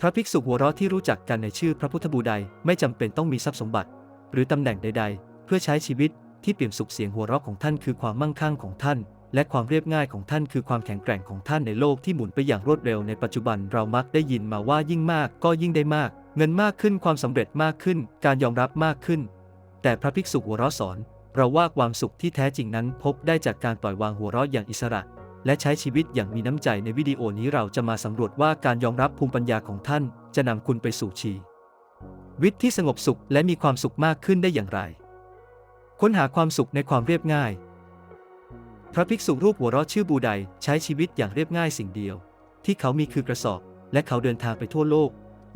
พระภิกษุหัวเราะที่รู้จักกันในชื่อพระพุทธบูไดไม่จำเป็นต้องมีทรัพย์สมบัติ หรือตำแหน่งใด ๆ เพื่อใช้ชีวิตที่เปี่ยมสุขเสียงหัวเราะของท่านคือความมั่งคั่งของท่าน และความเรียบง่ายของท่านคือความแข็งแกร่งของท่านในโลกที่หมุนไปอย่างรวดเร็วในปัจจุบันเรามักได้ยินมาว่ายิ่งมากก็ยิ่งได้มาก เงินมากขึ้นความสำเร็จมากขึ้น การยอมรับมากขึ้น แต่พระภิกษุหัวเราะสอนเราว่าความสุขที่แท้จริงนั้นพบได้จากการปล่อยวางหัวเราะอย่างอิสระ และใช้ชีวิตอย่างมีน้ำใจในวิดีโอนี้เราจะมาสำรวจว่าการยอมรับภูมิปัญญาของท่าน จะนำคุณไปสู่ชีวิตที่สงบสุขและมีความสุขมากขึ้นได้อย่างไร ค้นหาความสุขในความเรียบง่าย พระภิกษุรูปหัวเราะชื่อบูไดใช้ชีวิตอย่างเรียบง่ายสิ่งเดียว ที่เขามีคือกระสอบ และเขาเดินทางไปทั่วโลก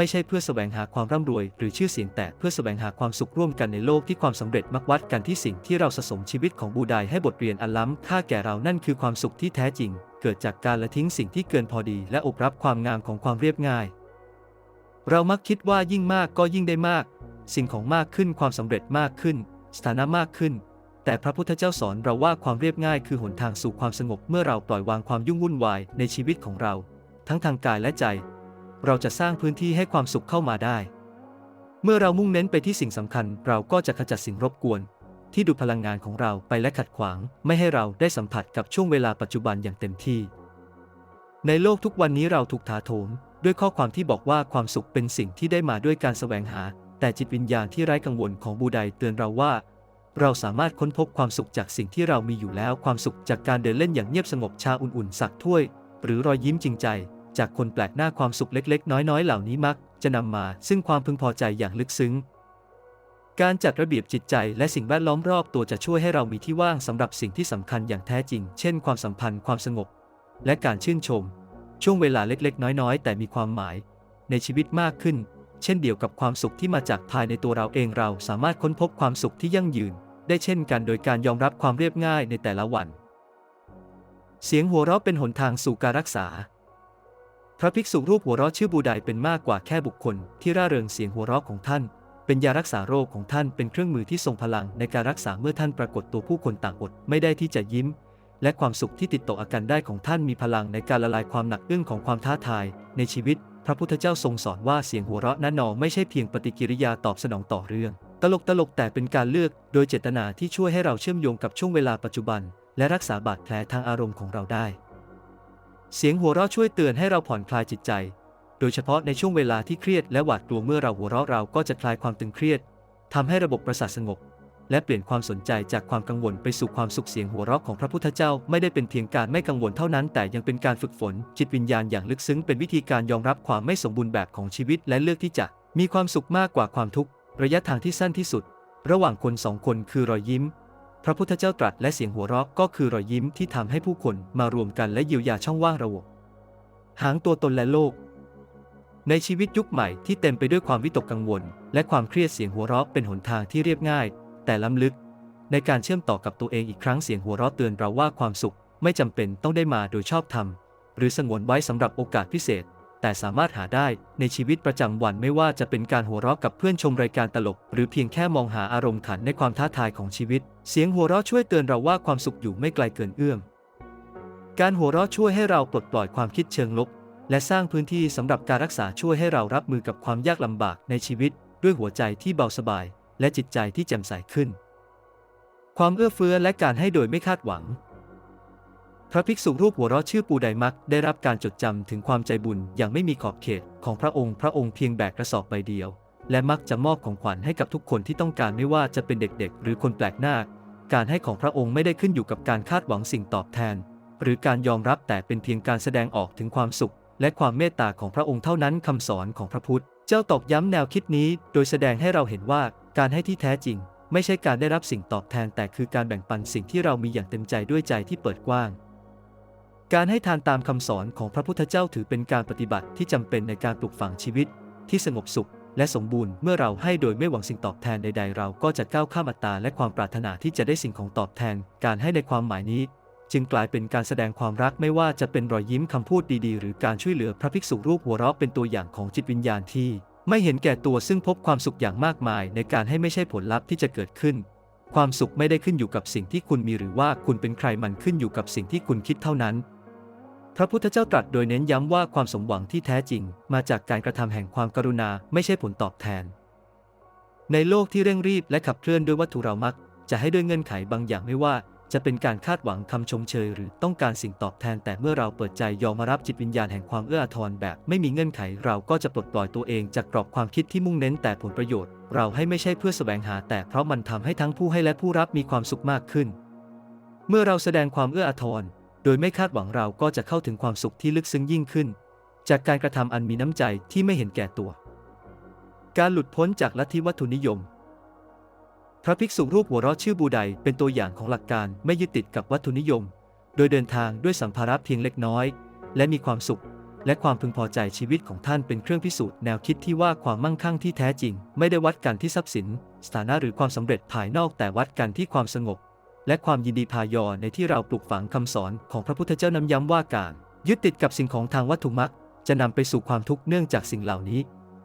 ไม่ใช่เพื่อแสวงหาความร่ำรวย หรือชื่อเสียงแต่เพื่อแสวงหาความสุขร่วมกันในโลกที่ความสำเร็จมักวัดกันที่สิ่งที่เราสะสมชีวิตของบูไดให้บทเรียนอันล้ำค่าแก่เรานั่นคือความสุขที่แท้จริง เกิดจากการละทิ้งสิ่งที่เกินพอดี และอบรับความงามของความเรียบง่าย เรามักคิดว่ายิ่งมากก็ยิ่งได้มาก สิ่งของมากขึ้นความสำเร็จมากขึ้น สถานะมากขึ้นแต่พระพุทธเจ้าสอนเราว่าความเรียบง่ายคือหนทางสู่ความสงบเมื่อเราปล่อยวางความยุ่งวุ่นวายในชีวิตของเรา ทั้งทางกายและใจ เราจะสร้างพื้นที่ให้ความสุขเข้ามาได้ เมื่อเรามุ่งเน้นไปที่สิ่งสำคัญ เราก็จะขจัดสิ่งรบกวน ที่ดูดพลังงานของเราไปและขัดขวาง ไม่ให้เราได้สัมผัสกับช่วงเวลาปัจจุบันอย่างเต็มที่ ในโลกทุกวันนี้เราถูกถาโถมด้วยข้อความที่บอกว่าความสุขเป็นสิ่งที่ได้มาด้วยการแสวงหา แต่จิตวิญญาณที่ไร้กังวลของบูไดเตือนเราว่า เราสามารถค้นพบความสุขจากสิ่งที่เรามีอยู่แล้ว ความสุขจากการเดินเล่นอย่างเงียบสงบชาอุ่นๆสักถ้วย หรือรอยยิ้มจริงใจ จากคนแปลกหน้าความสุขเล็ก ๆ น้อย ๆ เหล่านี้มัก จะนำมาซึ่งความพึงพอใจอย่างลึกซึ้ง การจัดระเบียบจิตใจและสิ่งแวดล้อมรอบตัวจะช่วยให้เรามีที่ว่างสำหรับสิ่งที่สำคัญอย่างแท้จริง เช่น ความสัมพันธ์ความสงบ และการชื่นชม ช่วงเวลาเล็ก ๆ น้อย ๆ แต่มีความหมาย ในชีวิตมากขึ้น เช่นเดียวกับความสุขที่มาจากภายในตัวเราเองเราสามารถค้นพบความสุขที่ยั่งยืน ได้เช่นกันโดยการยอมรับความเรียบง่ายในแต่ละวัน เสียงหัวเราะเป็นหนทางสู่การรักษา พระภิกษุรูปหัวเราะชื่อบูไดเป็นมากกว่าแค่บุคคล ที่ร่าเริงเสียงหัวเราะของท่าน เป็นยารักษาโรคของท่านเป็นเครื่องมือที่ทรงพลังในการรักษาเมื่อท่านปรากฏตัวผู้คนต่างอดไม่ได้ที่จะยิ้ม และความสุขที่ติดต่ออาการได้ของท่านมีพลังในการละลายความหนักอึ้งของความท้าทาย ในชีวิต พระพุทธเจ้าทรงสอนว่าเสียงหัวเราะนั้นนอไม่ใช่เพียงปฏิกิริยาตอบสนองต่อเรื่อง ตลกตลกแต่เป็นการเลือก โดยเจตนาที่ช่วยให้เราเชื่อมโยงกับช่วงเวลาปัจจุบัน และรักษาบาดแผลทางอารมณ์ของเราได้ เสียงหัวเราะช่วยเตือนให้เราผ่อนคลายจิตใจ โดยเฉพาะในช่วงเวลาที่เครียดและหวาดกลัวเมื่อเราหัวเราะเราก็จะคลายความตึงเครียดทำให้ระบบประสาทสงบ และเปลี่ยนความสนใจจากความกังวลไปสู่ความสุขเสียงหัวเราะของพระพุทธเจ้าไม่ได้เป็นเพียงการไม่กังวลเท่านั้น แต่ยังเป็นการฝึกฝน จิตวิญญาณอย่างลึกซึ้งเป็นวิธีการยอมรับความไม่สมบูรณ์แบบของชีวิต และเลือกที่จะมีความสุขมากกว่าความทุกข์ระยะทางที่สั้นที่สุด ระหว่างคนสองคนคือรอยยิ้ม พระพุทธเจ้าตรัสและเสียงหัวเราะก็คือรอยยิ้มที่ทำให้ผู้คนมารวมกันและเยียวยาช่องว่างระบบหางตัวตนและโลก ในชีวิตยุคใหม่ที่เต็มไปด้วยความวิตกกังวล และความเครียดเสียงหัวเราะเป็นหนทางที่เรียบง่าย แต่ล้ำลึก ในการเชื่อมต่อกับตัวเองอีกครั้งเสียงหัวเราะเตือนเราว่าความสุขไม่จำเป็นต้องได้มาโดยชอบธรรมหรือสงวนไว้สำหรับโอกาสพิเศษ แต่สามารถหาได้ในชีวิตประจำวันไม่ว่าจะเป็นการหัวเราะกับเพื่อนชมรายการตลก หรือเพียงแค่มองหาอารมณ์ขันในความท้าทายของชีวิต เสียงหัวเราะช่วยเตือนเราว่าความสุขอยู่ไม่ไกลเกินเอื้อม การหัวเราะช่วยให้เราปลดปล่อยความคิดเชิงลบ และสร้างพื้นที่สำหรับการรักษาช่วยให้เรารับมือกับความยากลำบากในชีวิต ด้วยหัวใจที่เบาสบาย และจิตใจที่แจ่มใสขึ้น ความเอื้อเฟื้อและการให้โดยไม่คาดหวัง พระภิกษุรูปหัวเราะชื่อปูไดมักได้รับการจดจำถึงความใจบุญอย่างไม่มีขอบเขตของพระองค์พระองค์เพียงแบกกระสอบใบเดียว และมักจะมอบของขวัญให้กับทุกคนที่ต้องการไม่ว่าจะเป็นเด็กๆ หรือคนแปลกหน้า การให้ของพระองค์ไม่ได้ขึ้นอยู่กับการคาดหวังสิ่งตอบแทน หรือการยอมรับแต่เป็นเพียงการแสดงออกถึงความสุข และความเมตตาของพระองค์เท่านั้นคำสอนของพระพุทธ เจ้าตอกย้ำแนวคิดนี้ โดยแสดงให้เราเห็นว่าการให้ที่แท้จริง ไม่ใช่การได้รับสิ่งตอบแทนแต่คือการแบ่งปันสิ่งที่เรามีอย่างเต็มใจด้วยใจที่เปิดกว้าง การให้ทานตามคำสอนของพระพุทธเจ้าถือเป็นการปฏิบัติที่จำเป็นในการปลูกฝังชีวิต ที่สงบสุข และสมบูรณ์เมื่อเราให้โดยไม่หวังสิ่งตอบแทนใด ๆ เราก็จะก้าวข้ามอัตตาและความปรารถนาที่จะได้สิ่งของตอบแทน การให้ในความหมายนี้ จึงกลายเป็นการแสดงความรักไม่ว่าจะเป็นรอยยิ้มคำพูดดีๆ หรือการช่วยเหลือพระภิกษุรูปหัวเราะเป็นตัวอย่างของจิตวิญญาณที่ ไม่เห็นแก่ตัวซึ่งพบความสุขอย่างมากมาย ในการให้ไม่ใช่ผลลัพธ์ที่จะเกิดขึ้น ความสุขไม่ได้ขึ้นอยู่กับสิ่งที่คุณมีหรือว่าคุณเป็นใครมันขึ้นอยู่กับสิ่งที่คุณคิดเท่านั้น พระพุทธเจ้าตรัสโดยเน้นย้ำว่าความสมหวังที่แท้จริง มาจากการกระทำแห่งความกรุณาไม่ใช่ผลตอบแทน ในโลกที่เร่งรีบและขับเคลื่อนด้วยวัตถุเรามัก จะให้ด้วยเงื่อนไขบางอย่างไม่ว่า จะเป็นการคาดหวังคำชมเชย หรือต้องการสิ่งตอบแทน แต่เมื่อเราเปิดใจยอมมารับจิตวิญญาณแห่งความเอื้ออาทรแบบ ไม่มีเงื่อนไขเราก็จะปลดปล่อยตัวเองจากกรอบความคิดที่มุ่งเน้นแต่ผลประโยชน์ เราให้ไม่ใช่เพื่อแสวงหาแต่เพราะมันทำให้ทั้งผู้ให้และผู้รับมีความสุขมากขึ้น เมื่อเราแสดงความเอื้ออาทร ดยไม่คาดหวังเราก็จะเข้าถึงความสุขที่ลึกซึ้งยิ่งขึ้น จากการกระทำอันมีน้ำใจที่ไม่เห็นแก่ตัว การหลุดพ้นจากลัทธิวัตถุนิยม พระภิกษุรูปหัวเราะชื่อบูไดเป็นตัวอย่างของหลักการไม่ยึดติดกับวัตถุนิยม โดยเดินทางด้วยสัมภาระเพียงเล็กน้อย และมีความสุข และความพึงพอใจชีวิตของท่านเป็นเครื่องพิสูจน์แนวคิดที่ว่าความมั่งคั่งที่แท้จริง ไม่ได้วัดกันที่ทรัพย์สิน สถานะหรือความสำเร็จภายนอกแต่วัดกันที่ความสงบ และความยินดีพายอในที่เราปลูกฝังคำสอนของพระพุทธเจ้านำย้ำว่าการยึดติดกับสิ่งของทางวัตถุมักจะนำไปสู่ความทุกข์เนื่องจากสิ่งเหล่านี้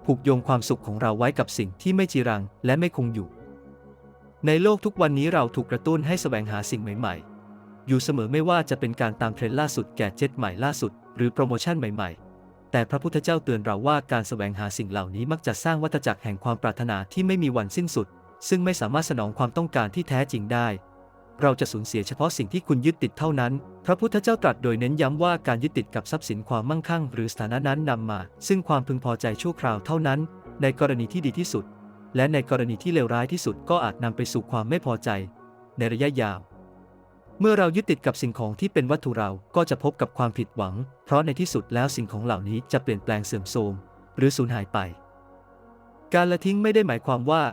ผูกโยงความสุขของเราไว้กับสิ่งที่ไม่จีรังและไม่คงอยู่ ในโลกทุกวันนี้เราถูกกระตุ้นให้แสวงหาสิ่งใหม่ๆ อยู่เสมอไม่ว่าจะเป็นการตามเทรนด์ล่าสุดแก่เจ็ตใหม่ล่าสุด หรือโปรโมชั่นใหม่ๆ แต่พระพุทธเจ้าเตือนเราว่าการแสวงหาสิ่งเหล่านี้มักจะสร้างวัฏจักรแห่งความปรารถนาที่ไม่มีวันสิ้นสุด ซึ่งไม่สามารถสนองความต้องการที่แท้จริงได้ เราจะสูญเสียเฉพาะสิ่งที่คุณยึดติดเท่านั้น พระพุทธเจ้าตรัสโดยเน้นย้ำว่าการยึดติดกับทรัพย์สินความมั่งคั่ง หรือสถานะนั้นนำมา ซึ่งความพึงพอใจชั่วคราวเท่านั้น ในกรณีที่ดีที่สุด และในกรณีที่เลวร้ายที่สุดก็อาจนำไปสู่ความไม่พอใจ ในระยะยาว เมื่อเรายึดติดกับสิ่งของที่เป็นวัตถุเราก็จะพบกับความผิดหวัง เพราะในที่สุดแล้วสิ่งของเหล่านี้จะเปลี่ยนแปลงเสื่อมโทรมหรือสูญหายไป การละทิ้งไม่ได้หมายความว่า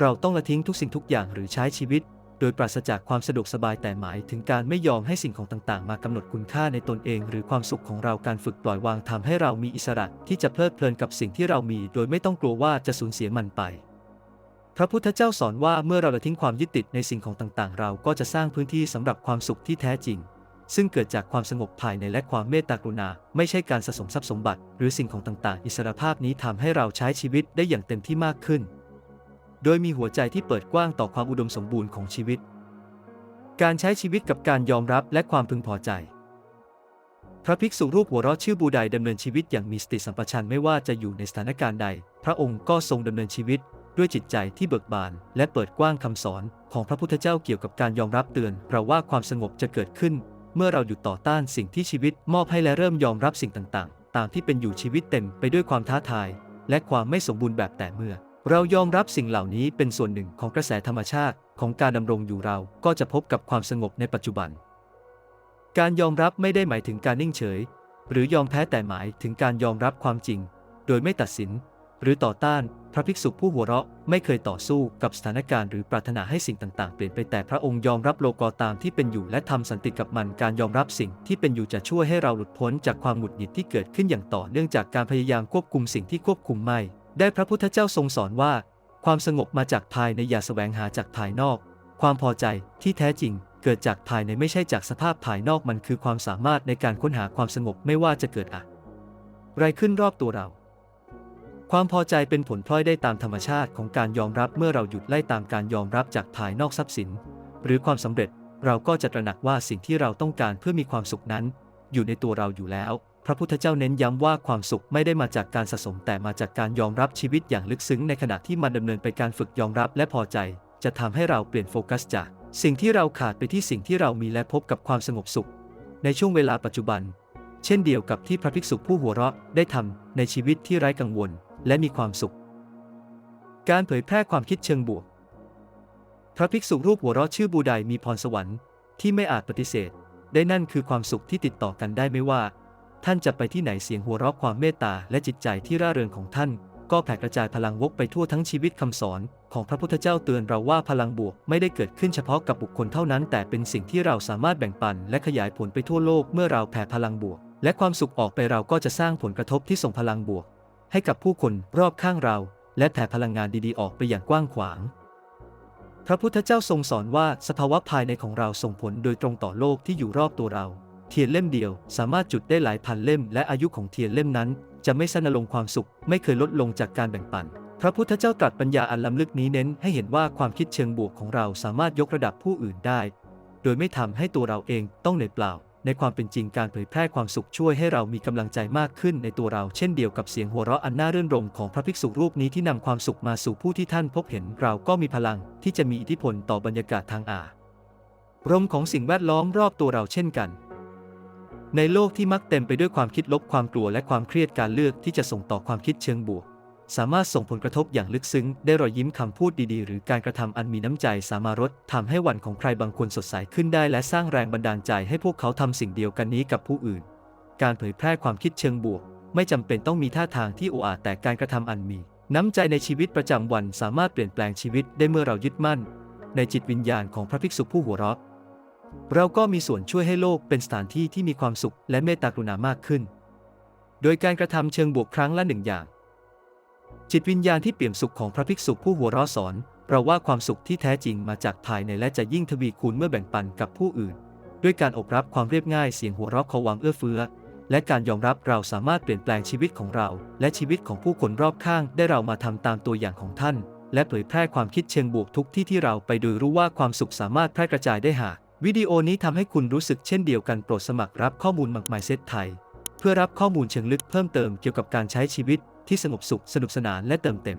เราต้องละทิ้งทุกสิ่งทุกอย่างหรือใช้ชีวิต โดยปราศจากความสะดวกสบายแต่หมายถึงการไม่ยอมให้สิ่งของต่างๆ มากำหนดคุณค่าในตนเอง หรือความสุขของเราการฝึกปล่อยวางทำให้เรามีอิสระที่จะเพลิดเพลินกับสิ่งที่เรามี โดยไม่ต้องกลัวว่าจะสูญเสียมันไป พระพุทธเจ้าสอนว่าเมื่อเราละทิ้งความยึดติดในสิ่งของต่างๆ เราก็จะสร้างพื้นที่สำหรับความสุขที่แท้จริง ซึ่งเกิดจากความสงบภายในและความเมตตากรุณา ไม่ใช่การสะสมทรัพย์สมบัติ หรือสิ่งของต่างๆ อิสรภาพนี้ทำให้เราใช้ชีวิตได้อย่างเต็มที่มากขึ้น โดยมีหัวใจที่เปิดกว้างต่อความอุดมสมบูรณ์ของชีวิต การใช้ชีวิตกับการยอมรับและความพึงพอใจ พระภิกษุรูปหัวเราะชื่อบูไดดำเนินชีวิตอย่างมีสติสัมปชัญญะไม่ว่าจะอยู่ในสถานการณ์ใด พระองค์ก็ทรงดำเนินชีวิตด้วยจิตใจที่เบิกบาน และเปิดกว้างคำสอนของพระพุทธเจ้าเกี่ยวกับการยอมรับเตือนเราว่าความสงบจะเกิดขึ้น เมื่อเราหยุดต่อต้านสิ่งที่ชีวิตมอบให้และเริ่มยอมรับสิ่งต่างๆ ตามที่เป็นอยู่ชีวิตเต็มไปด้วยความท้าทาย และความไม่สมบูรณ์แบบแต่เมื่อ เรายอมรับสิ่งเหล่านี้เป็นส่วนหนึ่งของกระแสธรรมชาติของการดำรงอยู่เราก็จะพบกับความสงบในปัจจุบัน การยอมรับไม่ได้หมายถึงการนิ่งเฉย หรือยอมแพ้แต่หมายถึงการยอมรับความจริง โดยไม่ตัดสิน หรือต่อต้าน พระภิกษุผู้หัวเราะไม่เคยต่อสู้กับสถานการณ์หรือปรารถนาให้สิ่งต่างๆ เปลี่ยนไปแต่พระองค์ยอมรับโลกตามที่เป็นอยู่และทำสันติกับมันการยอมรับสิ่งที่เป็นอยู่จะช่วยให้เราหลุดพ้นจากความหงุดหงิดที่เกิดขึ้นอย่างต่อเนื่องจากการพยายามควบคุมสิ่งที่ควบคุมไม่ ได้พระพุทธเจ้าทรงสอนว่า ความสงบมาจากภายในอย่าแสวงหาจากภายนอก ความพอใจที่แท้จริงเกิดจากภายในไม่ใช่จากสภาพภายนอกมันคือความสามารถในการค้นหาความสงบไม่ว่าจะเกิดอะไรขึ้นรอบตัวเรา ความพอใจเป็นผลพลอยได้ตามธรรมชาติของการยอมรับเมื่อเราหยุดไล่ตามการยอมรับจากภายนอกทรัพย์สิน หรือความสำเร็จเราก็จะตระหนักว่าสิ่งที่เราต้องการเพื่อมีความสุขนั้น อยู่ในตัวเราอยู่แล้ว ระพุทธเจ้าเน้นย้ำว่าความสุขไม่ได้มาจากการสะสมแต่มาจากการยอมรับชีวิตอย่างลึกซึ้งในขณะที่มันดำเนินไปการฝึกยอมรับและพอใจ จะทำให้เราเปลี่ยนโฟกัสจาก สิ่งที่เราขาดไปที่สิ่งที่เรามีและพบกับความสงบสุข ในช่วงเวลาปัจจุบัน เช่นเดียวกับที่พระภิกษุผู้หัวเราะได้ทำในชีวิตที่ไร้กังวล และมีความสุข การเผยแพร่ความคิดเชิงบวก พระภิกษุรูปหัวเราะชื่อบูไดมีพรสวรรค์ที่ไม่อาจปฏิเสธ ได้นั่นคือความสุขที่ติดต่อกันได้ไม่ว่า ท่านจะไปที่ไหนเสียงหัวเราะความเมตตาและจิตใจที่ร่าเริงของท่าน ก็แผ่กระจายพลังวกไปทั่วทั้งชีวิตคำสอน ของพระพุทธเจ้าเตือนเราว่าพลังบวกไม่ได้เกิดขึ้นเฉพาะกับบุคคลเท่านั้น แต่เป็นสิ่งที่เราสามารถแบ่งปัน และขยายผลไปทั่วโลกเมื่อเราแผ่พลังบวก และความสุขออกไปเราก็จะสร้างผลกระทบที่ส่งพลังบวก ให้กับผู้คนรอบข้างเรา และแผ่พลังงานดีๆ ออกไปอย่างกว้างขวางพระพุทธเจ้าทรงสอนว่าสภาวะภายในของเราส่งผลโดยตรงต่อโลกที่อยู่รอบตัวเรา เทียนเล่มเดียว สามารถจุดได้หลายพันเล่ม และอายุของเทียนเล่มนั้น จะไม่สั้นลงความสุข ไม่เคยลดลงจากการแบ่งปัน พระพุทธเจ้าตรัสปัญญาอันล้ำลึกนี้เน้นให้เห็นว่าความคิดเชิงบวกของเราสามารถยกระดับผู้อื่นได้ โดยไม่ทำให้ตัวเราเองต้องเหนื่อยเปล่า ในความเป็นจริงการเผยแพร่ความสุขช่วยให้เรามีกำลังใจมากขึ้นในตัวเรา เช่นเดียวกับเสียงหัวเราะอันน่าเรื่นรมของพระภิกษุรูปนี้ที่นำความสุขมาสู่ผู้ที่ท่านพบเห็นเราก็มีพลัง ที่จะมีอิทธิพลต่อบรรยากาศทางอารมณ์ของสิ่งแวดล้อมรอบตัวเราเช่นกัน ในโลกที่มักเต็มไปด้วยความคิดลบความกลัวและความเครียดการเลือกที่จะส่งต่อความคิดเชิงบวก สามารถส่งผลกระทบอย่างลึกซึ้ง ได้รอยยิ้มคำพูดดีๆ หรือการกระทำอันมีน้ำใจสามารถทำให้วันของใครบางคนสดใสขึ้นได้ และสร้างแรงบันดาลใจให้พวกเขาทำสิ่งเดียวกันนี้กับผู้อื่น การเผยแพร่ความคิดเชิงบวก ไม่จำเป็นต้องมีท่าทางที่โออาแต่การกระทำอันมี น้ำใจในชีวิตประจำวันสามารถเปลี่ยนแปลงชีวิตได้เมื่อเรายึดมั่น ในจิตวิญญาณของพระภิกษุผู้หัวเราะ เราก็มีส่วนช่วยให้โลกเป็นสถานที่ที่มีความสุขและเมตตากรุณามากขึ้น โดยการกระทำเชิงบวกครั้งละหนึ่งอย่าง จิตวิญญาณที่เปี่ยมสุขของพระภิกษุผู้หัวเราะสอนเราว่าความสุขที่แท้จริงมาจากภายในและจะยิ่งทวีคูณเมื่อแบ่งปันกับผู้อื่น ด้วยการอบรับความเรียบง่ายเสียงหัวเราะเขาวังเอื้อเฟื้อ และการยอมรับเราสามารถเปลี่ยนแปลงชีวิตของเรา และชีวิตของผู้คนรอบข้างได้เรามาทำตามตัวอย่างของท่าน และเผยแพร่ความคิดเชิงบวกทุกที่ที่เราไปโดยรู้ว่าความสุขสามารถแพร่กระจายได้หาก วิดีโอนี้ทำให้คุณรู้สึกเช่นเดียวกันโปรดสมัครรับข้อมูลมักไมเซตไทย เพื่อรับข้อมูลเชิงลึกเพิ่มเติมเกี่ยวกับการใช้ชีวิตที่สงบสุขสนุกสนานและเติมเต็ม